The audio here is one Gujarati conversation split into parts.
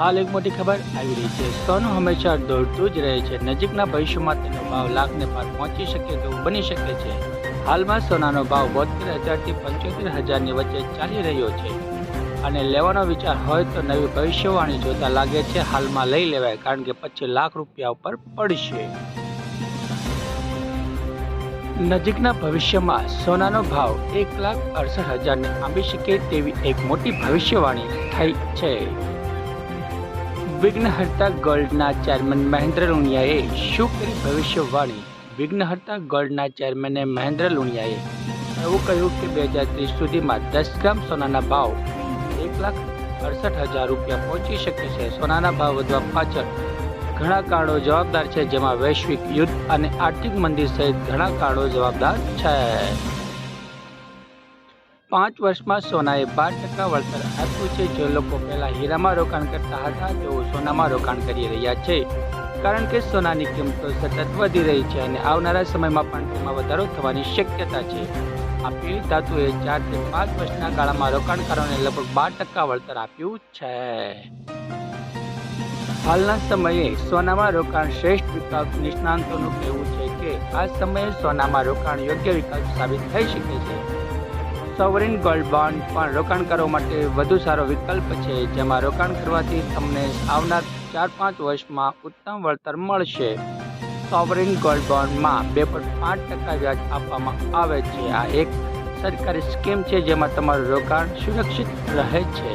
હાલ એક મોટી ખબર આવી રહી છે. સોનું હંમેશા દોડતું જ રહે છે. નજીકના ભવિષ્યમાં તેનો ભાવ લાખને પાર પહોંચી શકે તેવું બની શકે છે. હાલમાં સોનાનો ભાવ બોતેર હજારથી પંચોતેર હજારની વચ્ચે ચાલી રહ્યો છે. અને લેવાનો વિચાર હોય તો નવી ભવિષ્યવાણી જોતા લાગે છે. હાલમાં લઈ લેવાય કારણ કે પછી લાખ રૂપિયા ઉપર પડશે. નજીકના ભવિષ્યમાં સોનાનો ભાવ એક લાખ અડસઠ હજારને આંબી શકે તેવી એક મોટી ભવિષ્યવાણી થઈ છે. વિઘ્નહર્તા ગોલ્ડના ચેરમેન મહેન્દ્ર લુણિયાએ શું કરી ભવિષ્યવાણી વિઘ્નહર્તા ગોલ્ડના ચેરમેને મહેન્દ્ર લુણિયાએ એવું કહ્યું કે બે હજાર ત્રીસ સુધીમાં દસ ગ્રામ સોનાના ભાવ એક લાખ અડસઠ હજાર રૂપિયા પહોંચી શકે છે. સોનાના ભાવ વધવા પાછળ ઘણા કારણો જવાબદાર છે, જેમાં વૈશ્વિક યુદ્ધ અને આર્થિક મંદી સહિત ઘણા કારણો જવાબદાર છે. પાંચ વર્ષમાં સોનાએ બાર ટકા વળતર આપ્યું છે. જે લોકો પહેલા હીરામાં રોકાણ કરતા હતા, તેઓ સોનામાં રોકાણ કરી રહ્યા છે. કારણ કે સોનાની કિંમતો સતત વધી રહી છે અને આવનારા સમયમાં પણ તેમાં વધારો થવાની શક્યતા છે. આ પીળી ધાતુએ ચારથી પાંચ વર્ષના ગાળામાં રોકાણકારોને લગભગ બાર ટકા વળતર આપ્યું છે. હાલના સમયે સોનામાં રોકાણ શ્રેષ્ઠ વિકલ્પ નિષ્ણાંતોનું કહેવું છે કે આ સમયે સોનામાં રોકાણ યોગ્ય વિકલ્પ સાબિત થઈ શકે છે. સોવરિન ગોલ્ડ બોન્ડ પણ રોકાણકારો માટે વધુ સારો વિકલ્પ છે, જેમાં રોકાણ કરવાથી તમને આવનાર ચાર પાંચ વર્ષમાં ઉત્તમ વળતર મળશે. સોવરિન ગોલ્ડ બોન્ડમાં બે પોઈન્ટ પાંચ ટકા વ્યાજ આપવામાં આવે છે. આ એક સરકારી સ્કીમ છે જેમાં તમારું રોકાણ સુરક્ષિત રહે છે.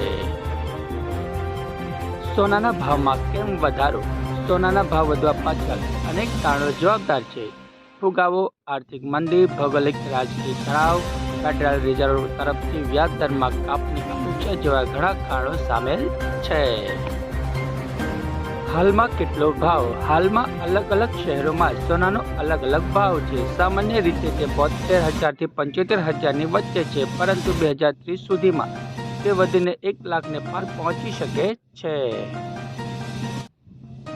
સોનાના ભાવમાં કેમ વધારો? સોનાના ભાવ વધવા પાછળ અનેક કારણો જવાબદાર છે. ફુગાવો, આર્થિક મંદી, ભૌગોલિક રાજકીય તણાવ ફેડરલ રિઝર્વ તરફથી વ્યાજદરમાં કાપની અપેક્ષા જેવા ઘણા કારણો સામેલ છે. હાલમાં કેટલો ભાવ? હાલમાં અલગ અલગ શહેરોમાં સોનાનો અલગ અલગ ભાવ છે. સામાન્ય રીતે તે બોતેર હજારથી પંચોતેર હજારની વચ્ચે છે, પરંતુ બે હજાર ત્રીસ સુધીમાં તે વધીને એક લાખને પાર પહોંચી શકે છે.